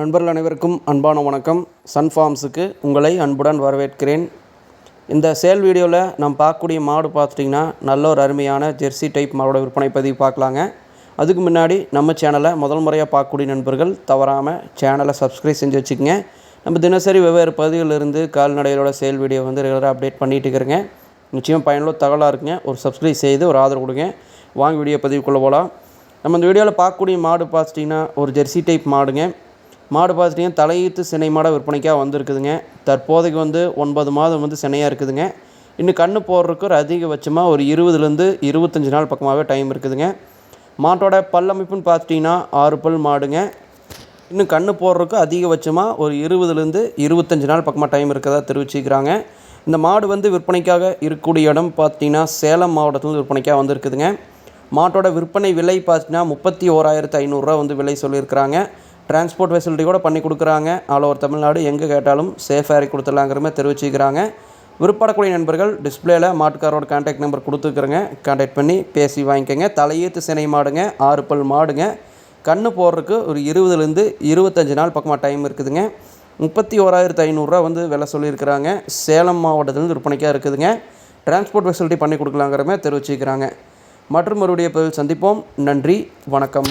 நண்பர்கள் அனைவருக்கும் அன்பான வணக்கம். சன் ஃபார்ம்ஸுக்கு உங்களை அன்புடன் வரவேற்கிறேன். இந்த சேல் வீடியோவில் நம்ம பார்க்கக்கூடிய மாடு பார்த்துட்டிங்கன்னா நல்ல ஒரு அருமையான ஜெர்சி டைப் மாடோட விற்பனை பதிவு பார்க்கலாங்க. அதுக்கு முன்னாடி நம்ம சேனலை முதல் முறையாக பார்க்கக்கூடிய நண்பர்கள் தவறாமல் சேனலை சப்ஸ்கிரைப் செஞ்சு வச்சுக்கோங்க. நம்ம தினசரி வெவ்வேறு பகுதிகளிலிருந்து கால்நடைகளோட சேல் வீடியோ வந்து ரெகுலராக அப்டேட் பண்ணிகிட்டு இருக்கிறேங்க. நிச்சயம் பயனுள்ள தகவலாக இருக்குங்க. ஒரு சப்ஸ்கிரைப் செய்து ஒரு ஆதரவு கொடுங்க. வாங்க வீடியோ பதிவுக்குள்ளே போகலாம் நம்ம இந்த வீடியோவில் பார்க்கக்கூடிய மாடு பார்த்துட்டிங்கன்னா ஒரு ஜெர்சி டைப் மாடுங்க. மாடு பார்த்துட்டிங்கன்னா தலையீத்து சினை மாடை விற்பனைக்காக வந்திருக்குதுங்க. தற்போதைக்கு வந்து ஒன்பது மாதம் வந்து சினையாக இருக்குதுங்க. இன்னும் கன்று போடுறதுக்கு ஒரு அதிகபட்சமாக ஒரு இருபதுலேருந்து இருபத்தஞ்சி நாள் பக்கமாகவே டைம் இருக்குதுங்க. மாட்டோட பல்லமைப்புன்னு பார்த்துட்டிங்கன்னா ஆறு பல் மாடுங்க. இன்னும் கன்று போடுறதுக்கு அதிகபட்சமாக ஒரு இருபதுலேருந்து இருபத்தஞ்சி நாள் பக்கமாக டைம் இருக்கிறதா தெரிவிச்சுக்கிறாங்க. இந்த மாடு வந்து விற்பனைக்காக இருக்கக்கூடிய இடம் பார்த்தீங்கன்னா சேலம் மாவட்டத்தில் விற்பனைக்காக வந்திருக்குதுங்க. மாட்டோட விற்பனை விலை பார்த்தீங்கன்னா முப்பத்தி ஓராயிரத்து ஐநூறுரூவா வந்து விலை சொல்லியிருக்கிறாங்க. டிரான்ஸ்போர்ட் ஃபெசிலிட்டி கூட பண்ணி கொடுக்குறாங்க. ஆல் ஓவர் தமிழ்நாடு எங்கே கேட்டாலும் சேஃபாக ஏறி கொடுத்துடலாங்கிற மாதிரி தெரிவிச்சுக்கிறாங்க. விருப்பப்படக்கூடிய நண்பர்கள் டிஸ்பிளேல மாட்டுக்காரோட கான்டாக்ட் நம்பர் கொடுத்துருக்குறேங்க. கான்டாக்ட் பண்ணி பேசி வாங்கிக்கோங்க. தலையீத்து சினை மாடுங்க. ஆறு பல் மாடுங்க. கண்ணு போடுறதுக்கு ஒரு இருபதுலேருந்து இருபத்தஞ்சி நாள் பக்கமாக டைம் இருக்குதுங்க. முப்பத்தி ஓராயிரத்து ஐநூறுரூவா வந்து விலை சொல்லியிருக்கிறாங்க. சேலம் மாவட்டத்துலேருந்து விற்பனைக்காக இருக்குதுங்க. டிரான்ஸ்போர்ட் ஃபெசிலிட்டி பண்ணி கொடுக்கலாங்கிற மாதிரி தெரிவிச்சுக்கிறாங்க. மற்றும் மறுபடியும் பதில் சந்திப்போம். நன்றி. வணக்கம்.